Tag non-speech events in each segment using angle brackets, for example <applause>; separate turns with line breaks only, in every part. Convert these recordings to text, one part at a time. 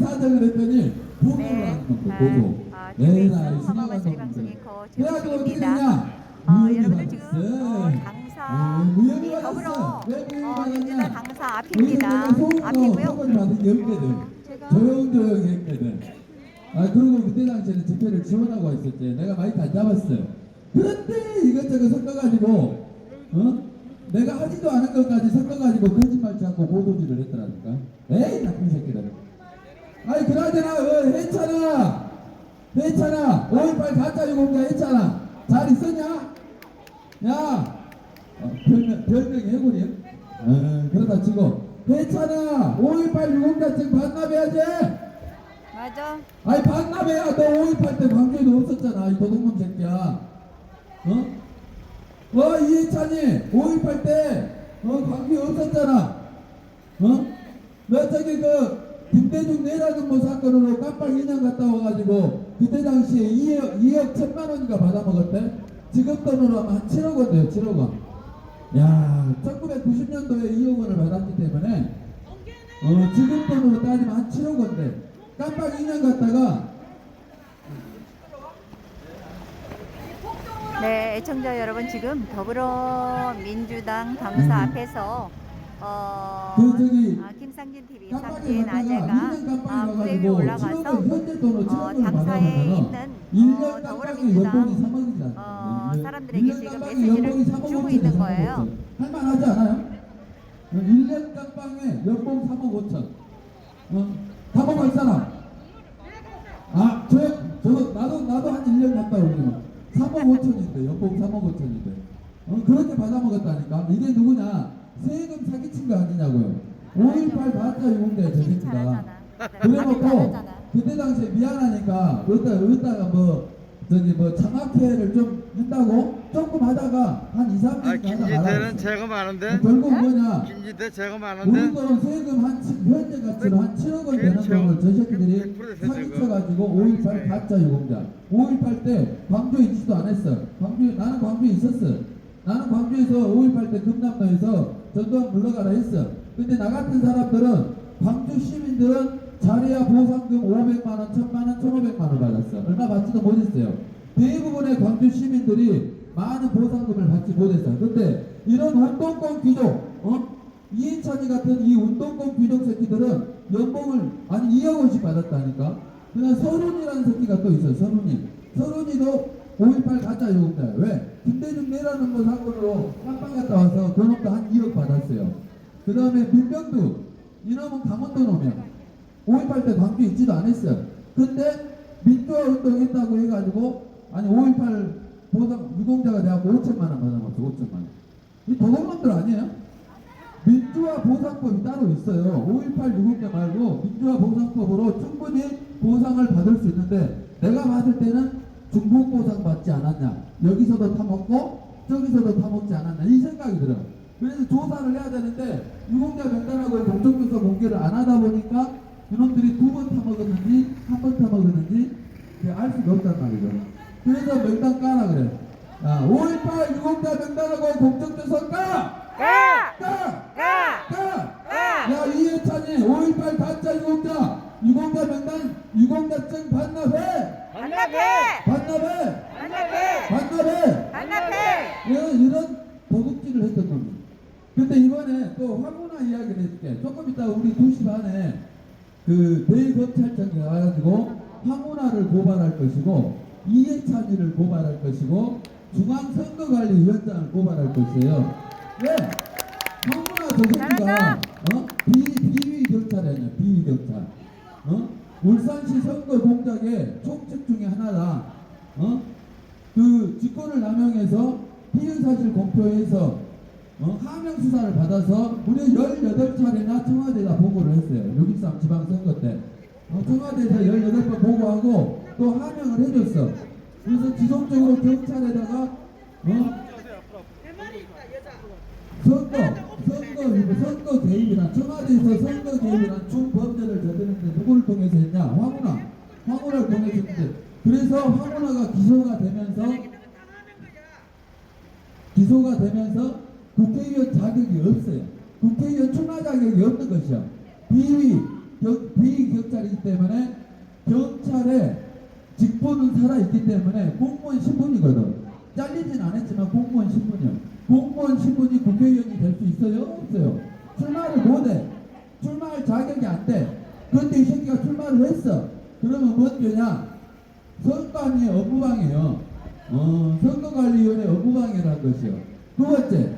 사정을 했더니 보고를
네.
하는 놈,
아,
보고.
아,
내
TBS
나이
허가
지나간
말소리
놈들.
방송의 거
그래가지고 어떻게. 되냐?
어,
무혐의
여러분들 지금 어. 당사
어, 무혐의
이 더불어
어,
당사
우리는
앞입니다. 앞이고요. 어,
조용조용 했거든. 아 그리고 그때 당시에는 집회를 지원하고 있었지. 내가 마이크 안 잡았어. 그런데 이것저것 섞어가지고 어? 내가 하지도 않은 것까지 섞어가지고 거짓말 찾고 고도질을 했더라니까. 에이 나쁜 새끼들. 아니 그나저나 어, 했잖아. 했잖아. 5.18 가짜 유공자 했잖아. 잘 있었냐? 야 어, 별명, 별명이 해골이야? 어, 그러다 치고 했잖아 5.18 유공자증 반납해야지
맞아.
아니 반납해야 너 5.18 때 광주에도 없었잖아 이 도둑놈 새끼야 어? 어 이해찬이 5.18 때 어, 광주에 없었잖아 어? 너 저기 그 김대중 내라는 뭐 사건으로 깜빡 2년 갔다 와가지고 그때 당시에 2억, 2억 천만 원인가 받아먹었대 지금 돈으로 한 7억 원 돼요 7억 원 야, 1990년도에 2억 원을 받았기 때문에 어, 지금 돈으로 따지면 한 7억 원 돼. 깜빡 2년 갔다가
네, 애청자 여러분 지금 더불어민주당 당사
음.
앞에서 어,
그 저기
아, 김상진 TV 상진 아재가
2년
아,
가가지고
올라가서
7억을 현재 돈으로 7억을
어, 당사에 있는
1년
어, 더불어민주당
연봉이 3억이잖아.
어, 사람들에게 지금 메시지를
연봉이 3억
주고
5천이야,
있는
3억
거예요.
5천. 할만하지 않아요? 1년 깜빵에 연봉 3억 5천. 어? 타먹을 사람. 아, 저, 저, 나도, 나도 한 1년 갔다 오면 3억 5천인데, 연봉 3억 5천인데. 어, 그렇게 받아먹었다니까. 이게 누구냐? 세금 사기 친 거 아니냐고요. 5.18 가짜 유공대 저 새끼가. 그래놓고. 그때 당시에 미안하니까 어디다 어디다가 뭐 저기 뭐 장학회를 좀 한다고 조금 하다가 한 2, 3년
아 김지태는. 제가 많은데
결국 뭐냐?
김지태 제가
우리
많은데
돈은 세금 한 치- 현재 가치로 한 7억 원 되는. 돈을 저 새끼들이
100% 세금.
사기쳐가지고 5.18 가짜 유공자 5.18 때 광주에 있지도 않았어 광주 나는 광주에 있었어 나는 광주에서 5.18 때 금남로에서 전두환 물러가라 했어 근데 나 같은 사람들은 광주 시민들은 자리야 보상금 500만 원, 1000만 원, 1500만 원 받았어 얼마 받지도 못했어요 대부분의 광주 시민들이 많은 보상금을 받지 못했어 근데 이런 운동권 귀족 어? 이인찬이 같은 이 운동권 귀족 새끼들은 연봉을 아니 2억 원씩 받았다니까. 그냥 서른이라는 새끼가 또 있어요. 서른이. 서른이도 5.18 가짜 요금자예요. 왜? 김대중 내라는 거 사건으로 깜빵 갔다 와서 그놈도 한 2억 받았어요. 그 다음에 민병두 이놈은 강원도 놈이야. 5.18 때 광주 있지도 않았어요. 근데 민주화 운동했다고 해가지고 아니 5.18 보상 유공자가 돼갖고 5천만 원 받아먹었어. 5천만 원. 이 도둑놈들 아니에요? 민주화 보상법이 따로 있어요. 5.18 유공자 말고 민주화 보상법으로 충분히 보상을 받을 수 있는데 내가 받을 때는 중복 보상 받지 않았냐. 여기서도 타먹고 저기서도 타먹지 않았냐. 이 생각이 들어요. 그래서 조사를 해야 되는데 유공자 명단하고 공정조사 공개를 안 하다 보니까 이놈들이 두 번 타먹었는지 한 번 타먹었는지 알 수가 없단 말이죠. 그래서 명단 까라 그래. 아, 5.18 유공자 명단하고 공정조사 까!
가!
까!
가!
까! 야 이해찬이 5.18 가짜 유공자 유공자 명단 유공자증 반납해
반납해!
반납해
반납해!
반납해
반납해!
이런, 이런 도둑질을 했던 겁니다 근데 이번에 또 화문화 이야기를 해줄게 조금 이따 우리 2시 반에 그 대검찰청에 가가지고 황운하를 고발할 것이고 이해찬이를 고발할 것이고 중앙선거관리위원장을 고발할 것이에요 왜? 황운하 저 새끼가. 어? 비, 비위 경찰이 아니야 비위 경찰 어? 울산시 선거 공작의 총책 중에 하나다 어? 그 직권을 남용해서 피의 사실 공표해서 어? 하명 수사를 받아서 무려 18차례나 청와대에다 보고를 했어요. 6.13 지방선거 때. 어, 청와대에서 18번 보고하고 또 하명을 해줬어. 그래서 지속적으로 경찰에다가 어? 선거, 선거, 선거 개입이란 청와대에서 선거 개입이란 중범죄를 저지르는데 누구를 통해서 했냐? 황운하. 황운하를 통해서 했는데 그래서 황운하가 기소가 되면서 기소가 되면서 국회의원 자격이 없어요. 국회의원 출마 자격이 없는 것이요. 비위, 경- 비경찰이기 때문에 경찰에 직분은 살아있기 때문에 공무원 신분이거든. 잘리진 않았지만 공무원 신분이요. 공무원 신분이 국회의원이 될 수 있어요? 없어요? 출마를 못해. 출마할 자격이 안 돼. 그런데 이 새끼가 출마를 했어. 그러면 뭔 죄냐? 선관위 업무방해요. 어, 선거관리위원회 업무방해라는 것이요. 두 번째,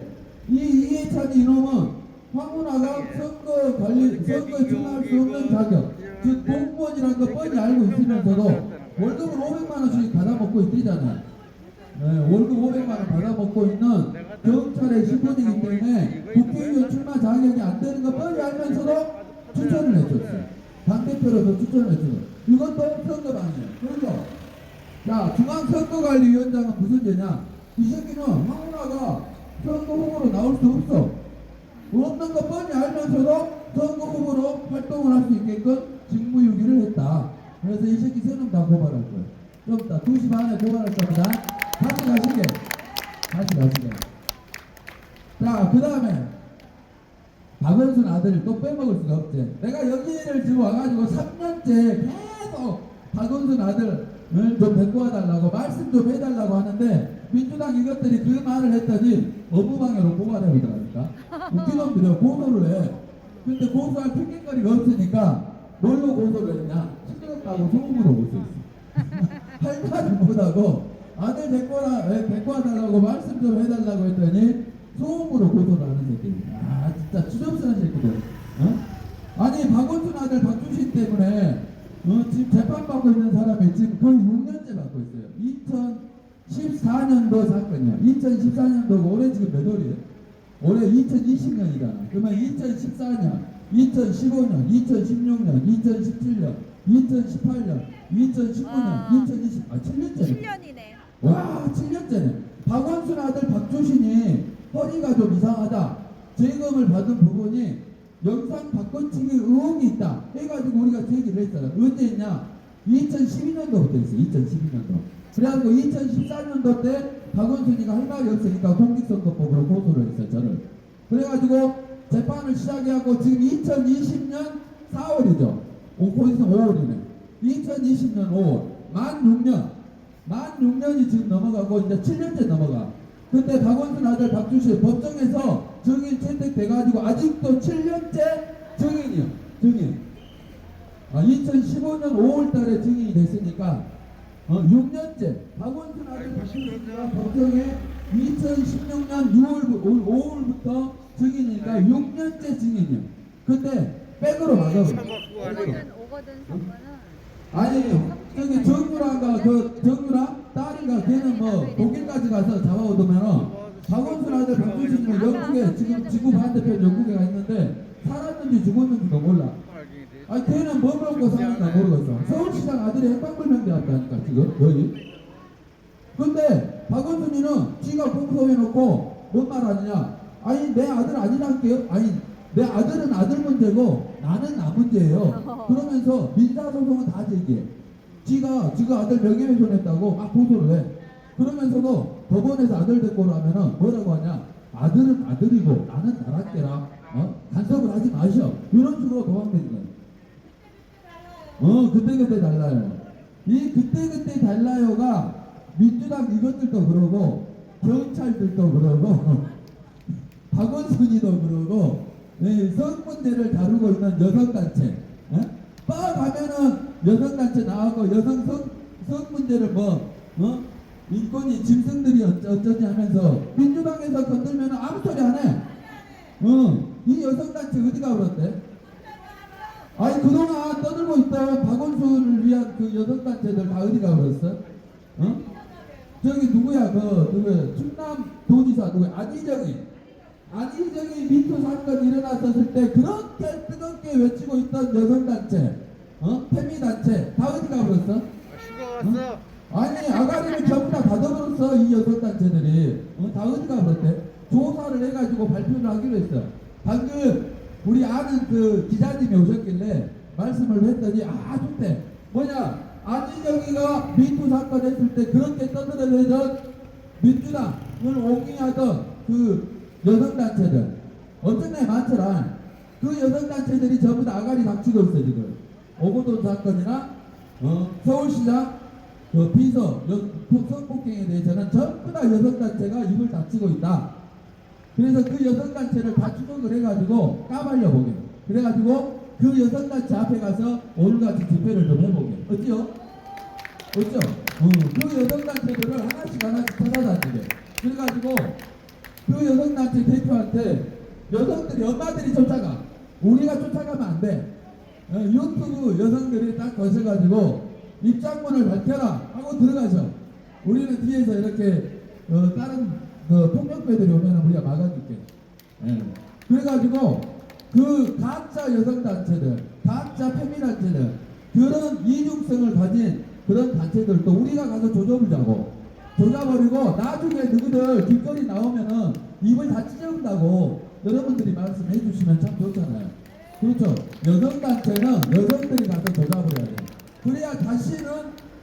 이 이해찬 이놈은 황운하가 선거 관리, 선거에 출마할 수 없는 자격, 즉 공무원이라는 거 뻔히 알고 있으면서도 월급을 500만 원씩 받아먹고 있대잖아. 네, 월급 500만 원 받아먹고 있는 경찰의 신분이기 때문에 국회의원 출마 자격이 안 되는 거 뻔히 알면서도 추천을 해줬어요. 당대표로서 추천을 해줬어요. 이것도 선거 방이에요. 그리고 자, 중앙선거관리위원장은 무슨 죄냐? 이 새끼는 황운하가 선거 후보로 나올 수 없어. 없는 거 뻔히 알면서도 선거 후보로 활동을 할 수 있게끔 직무유기를 했다. 그래서 이 새끼 세놈 다 고발할 거예요. 좀 이따 2시 반에 고발할 겁니다. 다시 가시게. 다시 가시게. 자, 그 다음에 박원순 아들을 또 빼먹을 수가 없지. 내가 여기를 지금 와가지고 3년째 계속 박원순 아들을 좀 데리고 와달라고 말씀 좀 해달라고 하는데 민주당 이것들이 그 말을 했더니 업무방해로 고발해오더라니까. 웃긴 놈들이 고소를 해. 근데 고소할 핑계거리가 없으니까 뭘로 고소를 했냐? 시끄럽다고 소음으로 고소했어. <laughs> 할 말을 못하고 아들 데리고 와, 왜 데리고 와달라고 말씀 좀 해달라고 했더니 소음으로 고소를 하는 새끼들. 아 진짜 추접스러운 새끼들. 어? 아니 박원순 아들 박주신 때문에 어, 지금 재판받고 있는 사람이 지금 거의 6년째 받고 있어요. 2014년도 사건이야. 2014년도고 올해 지금 몇 월이에요? 올해 2020년이잖아. 그러면 2014년, 2015년, 2016년, 2017년, 2018년, 2019년,
아.
2020, 아 7년째.
7년이네.
와, 7년째네. 박원순 아들 박조신이 허리가 좀 이상하다. 재검을 받은 부분이 영상 바꿔치기 의혹이 있다. 해가지고 우리가 제기를 했잖아. 언제 했냐? 2012년도부터 했어. 2012년도. 그래가지고 2014년도 때 박원순이가 할 말이 없으니까 공직선거법으로 고소를 했어요. 저를. 그래가지고 재판을 시작하고 지금 2020년 4월이죠. 오, 거기서 5월이네. 2020년 5월. 만 6년. 만 6년이 지금 넘어가고 이제 7년째 넘어가. 근데 박원순 아들 박주시 법정에서 증인 채택돼가지고 아직도 7년째 증인이요. 증인. 아, 2015년 5월 달에 증인이 됐으니까 어, 6년째 박원순 아들 박주시가 법정에 2016년 6월 5월부터 증인이니까 6년째 증인이요. 근데 백으로 막아버려.
오거든 오거든 선거는
아니 저기 정유라가 그 정유라 딸이가 걔는 뭐 독일까지 가서 잡아오더면은 박원순 아들 박주신은 영국에 지금 지구 반대편 영국에 가 있는데 살았는지 죽었는지도 몰라. 아니 걔는 뭐 먹고 사는가 모르겠어. 서울시장 아들이 핵방불명대 왔다니까 지금 여기. 근데 박원순이는 지가 공소해놓고 뭔 말 하느냐? 아니 내 아들 아니랄게요. 아니 내 아들은 아들 문제고 나는 나 문제예요. <laughs> 그러면서 민사소송은 다 제기해. 지가 지가 아들 명예훼손했다고 막 고소를 해. 그러면서도 법원에서 아들 데리고 오라면은 뭐라고 하냐? 아들은 아들이고 나는 나랄게라. 어? 간섭을 하지 마셔. 이런 식으로 도망다니는 거야. 어, 그때그때 달라요. 이 그때그때 달라요가 민주당 이것들도 그러고, 경찰들도 그러고, <laughs> 박원순이도 그러고, 이 성문제를 다루고 있는 여성단체. 어? 빠 가면은 여성단체 나오고, 여성 성, 성 문제를 뭐, 어? 인권이 짐승들이 어쩌, 어쩌지 하면서, 민주당에서 건들면 아무 소리 안 해. 어, 이 여성단체 어디가 그랬대? 아니 그동안 떠들고 있던 박원순을 위한 그 여성단체들 다 어디 가버렸어? 어? 저기 누구야 그 누구야 충남 도지사 누구야 안희정이 안희정이 미투 사건 일어났었을 때 그렇게 뜨겁게 외치고 있던 여성단체 어? 페미단체 다 어디 가버렸어?
왔어.
아니 아가리를 전부 다 닫아버렸어 이 여성단체들이 어, 다 어디 가버렸대? 조사를 해가지고 발표를 하기로 했어 방금 우리 아는 그 기자님이 오셨길래 말씀을 했더니 아 좋대 뭐냐 안희정이가 미투 사건 했을 때 그렇게 떠들어대던 민주당을 옹이하던 그 여성단체들. 애 많더라. 그 여성단체들이 전부 다 아가리 닥치고 있어 지금. 오고돈 사건이나 어, 서울시장 그 비서 여- 성폭행에 대해서는 전부 다 여성단체가 입을 닥치고 있다. 그래서 그 여성단체를 다 추적을 해가지고 까발려 보게. 그래가지고 그 여성단체 앞에 가서 오늘같이 집회를 좀 해보게. 어찌요? 어쩌? 어, 그 여성단체들을 하나씩 하나씩 찾아다니게. 그래가지고 그 여성단체 대표한테 여성들이 엄마들이 쫓아가. 우리가 쫓아가면 안돼. 어, 유튜브 여성들이 딱 거셔가지고 입장문을 밝혀라 하고 들어가셔 우리는 뒤에서 이렇게 어, 다른 그 폭력배들이 오면 우리가 막아줄게. 예. 그래가지고 그 가짜 여성단체들 가짜 페미단체들 그런 이중성을 가진 그런 단체들도 우리가 가서 조져보자고 조져버리고 나중에 누구들 길거리 나오면은 입을 다 찢어온다고 여러분들이 말씀해 주시면 참 좋잖아요. 그렇죠. 여성단체는 여성들이 가서 조져버려야 돼. 그래야 다시는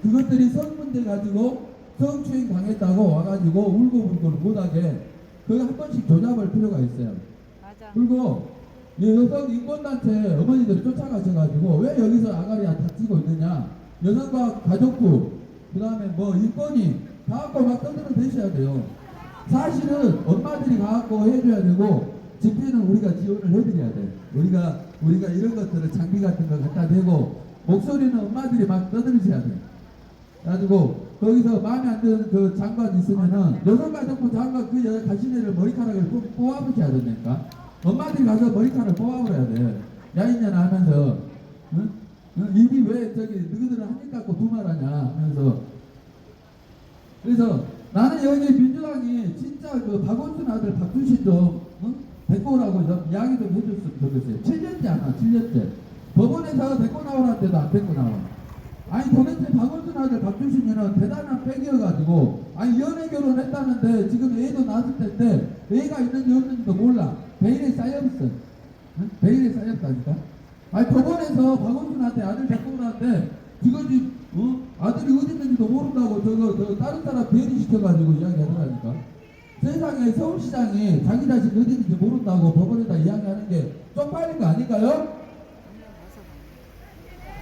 그것들이 성문제 가지고 성추행 당했다고 와가지고 울고불고 못하게 그거 한 번씩 조잡을 필요가 있어요.
맞아.
그리고 이 여성 인권단체 어머니들이 쫓아가셔가지고 왜 여기서 아가리가 다치고 있느냐 여성과 가족부 그 다음에 뭐 인권이 다 갖고 막 떠들어 대셔야 돼요. 사실은 엄마들이 가갖고 해줘야 되고 집회는 우리가 지원을 해드려야 돼. 우리가 우리가 이런 것들을 장비 같은 거 갖다 대고 목소리는 엄마들이 막 떠들으셔야 돼. 가지고 거기서 마음에 안 드는 그 장관 있으면은 여성가족부 장관 그 여- 자신애를 머리카락을 뽑- 뽑아보셔야 된다니까. 엄마들이 가서 머리카락을 뽑아버려야 돼. 야인년아 하면서 응? 응? 입이 왜 저기 너희들은 한입 갖고 두말 하냐 하면서 그래서 나는 여기 민주당이 진짜 그 박원순 아들 박준신 좀 응? 데리고 오라고 좀 이야기 좀 해줬으면 좋겠어요 7년째 안 와, 7년째 법원에서 데리고 나오라는데도 안 데리고 나와 아니 도대체 박원순 아들 박준신이는 대단한 빽이어가지고 아니 연애 결혼했다는데 지금 애도 낳았을 텐데 애가 있는지 없는지도 몰라 베일에 쌓여있어 응? 베일에 쌓였다니까 아니 법원에서 박원순한테 아들 데리고 오라는데 지금 지 어? 아들이 어디 있는지도 모른다고 저거 저 다른 사람 배리 시켜가지고 이야기하더라니까. 세상에 서울시장이 자기 자식 어디 있는지 모른다고 법원에다 이야기하는 게 쪽팔린 거 아닌가요?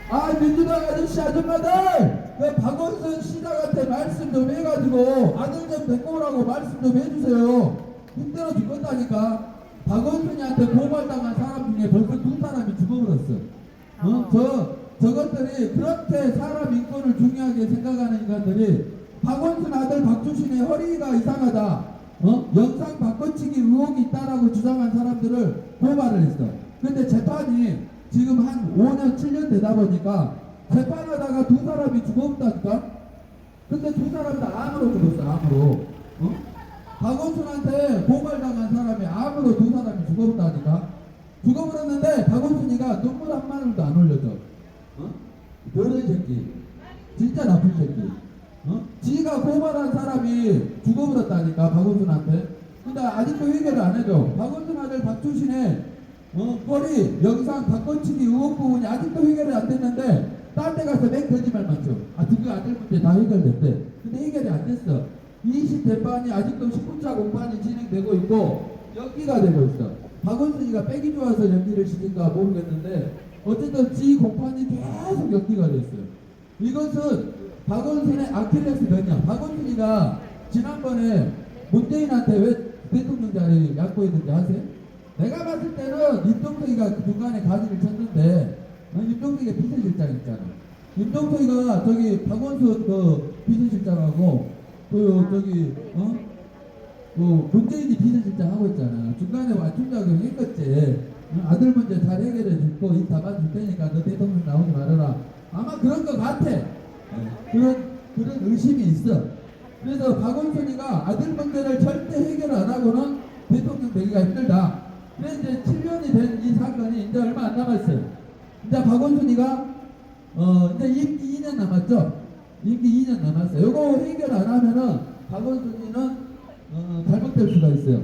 아 민주당 아저씨 아줌마들! 그 박원순 시장한테 말씀 좀 해가지고 아들 좀 데리고 오라고 말씀 좀 해주세요. 힘들어 죽겠다니까. 박원순이한테 고발당한 사람 중에 벌써 두 사람이 죽어버렸어. 어? 저 저것들이 그렇게 사람 인권을 중요하게 생각하는 인간들이 박원순 아들 박주신의 허리가 이상하다 어? 영상 바꿔치기 의혹이 있다라고 주장한 사람들을 고발을 했어 근데 재판이 지금 한 5년, 7년 되다 보니까 재판하다가 두 사람이 죽었다니까? 근데 두 사람 다 암으로 죽었어, 암으로. 어? 박원순한테 고발당한 사람이 암으로 두 사람이 죽었다니까? 죽어버렸는데 박원순이가 눈물 한 마늘도 안 흘려줘. 어? 더러운 새끼. 진짜 나쁜 새끼. 어? 지가 고발한 사람이 죽어버렸다니까, 박원순한테. 근데 아직도 해결을 안 해줘. 박원순 아들 박주신의 어, 머리 영상 바꿔치기 의혹 부분이 아직도 해결이 안 됐는데 딴 데 가서 맨 거짓말만 쳐. 아, 그 아들 문제 다 해결됐대. 근데 해결이 안 됐어. 20 대판이 아직도 19차 공판이 진행되고 있고 연기가 되고 있어. 박원순이가 빼기 좋아서 연기를 시킨가 모르겠는데 어쨌든 지 공판이 계속 연기가 됐어요. 이것은 박원순의 아킬레스건이야. 박원순이가 지난번에 문재인한테 왜 대통령 자리 약보했는지 아세요? 내가 봤을 때는 임종석이가 그 중간에 가지를 쳤는데 어, 임종석이가 비서실장 있잖아. 임종석이가 저기 박원순 그 비서실장하고 그 저기 어? 그 문재인이 비서실장 하고 있잖아. 중간에 완충작용 했겠지. 어, 아들 문제 잘 해결해 줄거 입 담아줄 테니까 너 대통령 나오지 말아라. 아마 그런 것 같아. 예, 그런 그런 의심이 있어. 그래서 박원순이가 아들 문제를 절대 해결 안 하고는 대통령 되기가 힘들다. 그래 이제 7년이 된 이 사건이 이제 얼마 안 남았어요. 이제 박원순이가 어 이제 임기 2년 남았죠. 임기 2년 남았어요. 요거 해결 안 하면은 박원순이는 어, 잘못될 수가 있어요.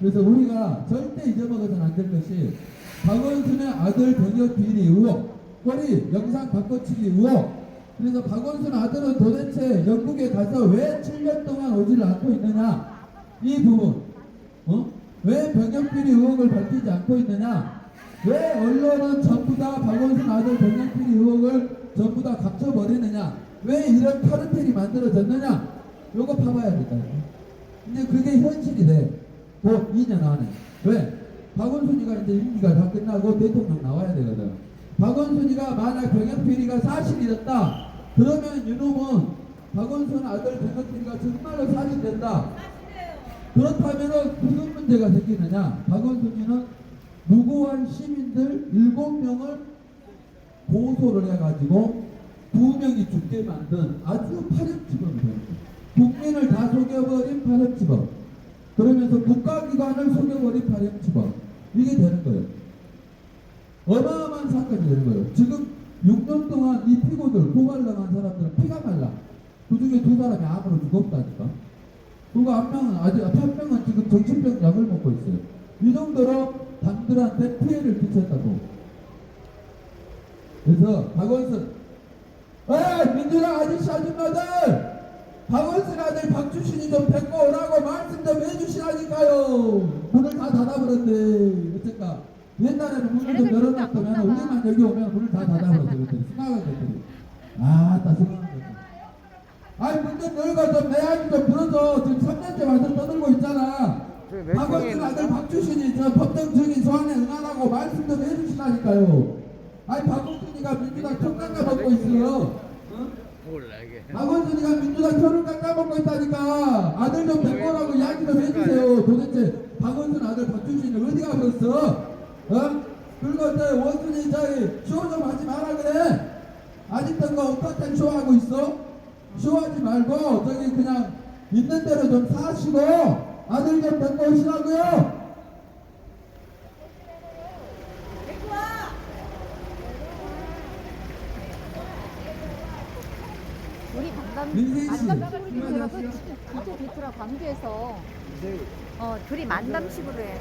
그래서 우리가 절대 잊어먹어서는 안 될 것이 박원순의 아들 병역 비리 의혹, 허리 영상 바꿔치기 의혹. 그래서 박원순 아들은 도대체 영국에 가서 왜 7년 동안 오지를 않고 있느냐 이 부분, 어? 왜 병역 비리 의혹을 밝히지 않고 있느냐 왜 언론은 전부 다 박원순 아들 변경필 의혹을 전부 다 감춰버리느냐? 왜 이런 카르텔이 만들어졌느냐? 요거 파봐야 될까? 이제 그게 현실이 돼. 그 2년 안에. 왜? 박원순이가 이제 임기가 다 끝나고 대통령 나와야 되거든. 박원순이가 만약 병역필이가 사실이었다. 그러면 이놈은 박원순 아들 병역필이가 정말로 사실된다. 그렇다면은 무슨 문제가 생기느냐? 박원순이는 무고한 시민들 7명을 고소를 해가지고 두 명이 죽게 만든 아주 파렴치범이. 국민을 다 속여버린 파렴치범. 그러면서 국가기관을 속여버린 파렴치범. 이게 되는 거예요. 어마어마한 사건이 되는 거예요. 지금 6년 동안 이 피고들, 고발당한 사람들은 피가 말라. 그 중에 두 사람이 암으로 죽었다니까. 그리고 한 명은 아직 한 명은 지금 정신병 약을 먹고 있어요. 이 정도로 당들한테 피해를 끼쳤다고. 그래서 박원순, 에 민주당 아저씨 아줌마들, 박원순 아들 박주신이 좀 데리고 오라고 말씀 좀 해주시라니까요. 문을 다 닫아버렸네. 어쨌까 옛날에는 문을 좀 열어놨다면 우리만 여기 오면 문을 다 닫아버렸어. 그랬더니 생각한 것들이. 아, 따 생각한 것들. 아니 문좀 열고 좀내 이야기 좀 들어줘 지금 3년째 와서 떠들고 있잖아 박원순 아들 박주신이 저 법정 증인 소환에 응하라고 말씀 좀 해주시라니까요 아니 박원순이가 민주당 표 깎아먹고 있어 응?
몰라 이게.
박원순이가 민주당 표를 깎아먹고 있다니까 아들 좀 데리고 오라고 이야기 좀 해주세요 도대체 박원순 아들 박주신이 어디 가버렸어 어? 그리고 저 원순이 저기 쇼 좀 하지 마라 그래 아직도 그 어떻게 쇼하고 있어? 쇼하지 말고 저기 그냥 있는 대로 좀 사시고 아들 좀 데리고 오시라고요.
우리 강남
민생 씨.
만담식으로 여러분 그때 됐더라 광주에서
어, 둘이 만담식으로 해.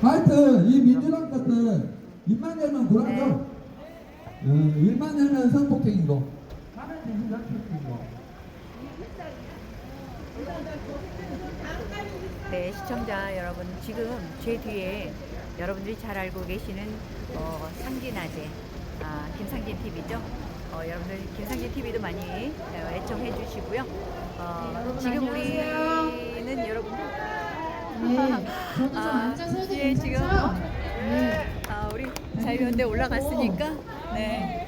하여튼 이 민주당 것들 입만 열면 불안져.
네.
어, 입만 열면 대신 성폭행이고.
네, 시청자 여러분, 지금 제 뒤에 여러분들이 잘 알고 계시는 어, 상진아재, 아, 김상진 TV죠. 어, 여러분들 김상진 TV도 많이 어, 애청해 주시고요. 어, 지금 우리는 여러분
네 <laughs> 저도 좀
아,
앉아서 해도
예, 지금
괜찮죠? 네
아, 우리 자유연대 올라갔으니까 네.